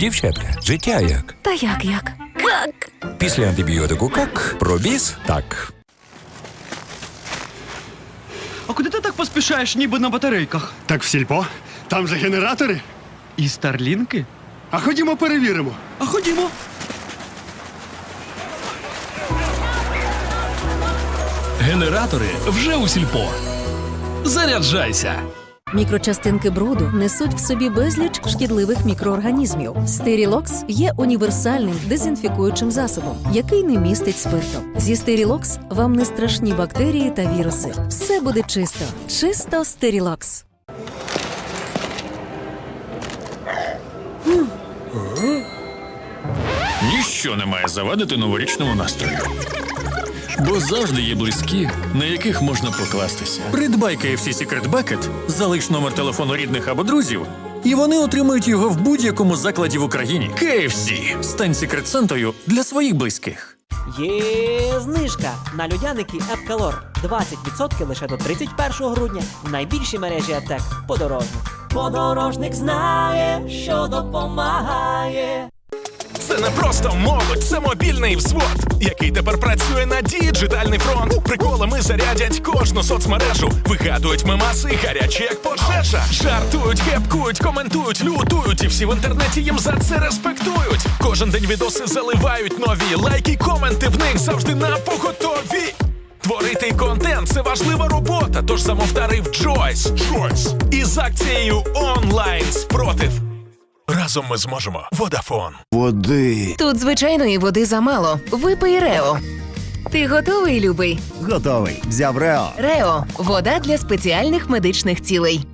Дівчатка, життя як? Та як як? Как? Після антибіотику как, пробіз так. А куди ти так поспішаєш, ніби на батарейках? Так в сільпо? Там же генератори. І старлінки? А ходімо перевіримо. А ходімо. Генератори вже у сільпо. Заряджайся! Мікрочастинки бруду несуть в собі безліч шкідливих мікроорганізмів. Стерілокс є універсальним дезінфікуючим засобом, який не містить спирту. Зі Стерілокс вам не страшні бактерії та віруси. Все буде чисто. Чисто Стерілокс. Ніщо не має завадити новорічному настрою. Бо завжди є близькі, на яких можна покластися. Придбай KFC Secret Bucket, залиш номер телефону рідних або друзів, і вони отримують його в будь-якому закладі в Україні. KFC. Стань секрет Сантою для своїх близьких. Є знижка на людяники Епкалор. 20% лише до 31 грудня. в Найбільшій мережі аптек подорожник. Подорожник знає, що допомагає. Це не просто молодь, це мобільний взвод, який тепер працює на діджитальний фронт. Приколами зарядять кожну соцмережу, вигадують мемаси, гарячі як пожежа. Жартують, кепкують, коментують, лютують, і всі в інтернеті їм за це респектують. Кожен день відоси заливають нові лайки, коменти в них завжди на поготові. Творити контент це важлива робота, тож замов тариф Джойс. Джойс. Із акцією онлайн спротив. Разом ми зможемо. Водафон. Води. Тут звичайної води замало. Випий Рео. Ти готовий, любий? Готовий. Взяв Рео. Рео вода для спеціальних медичних цілей.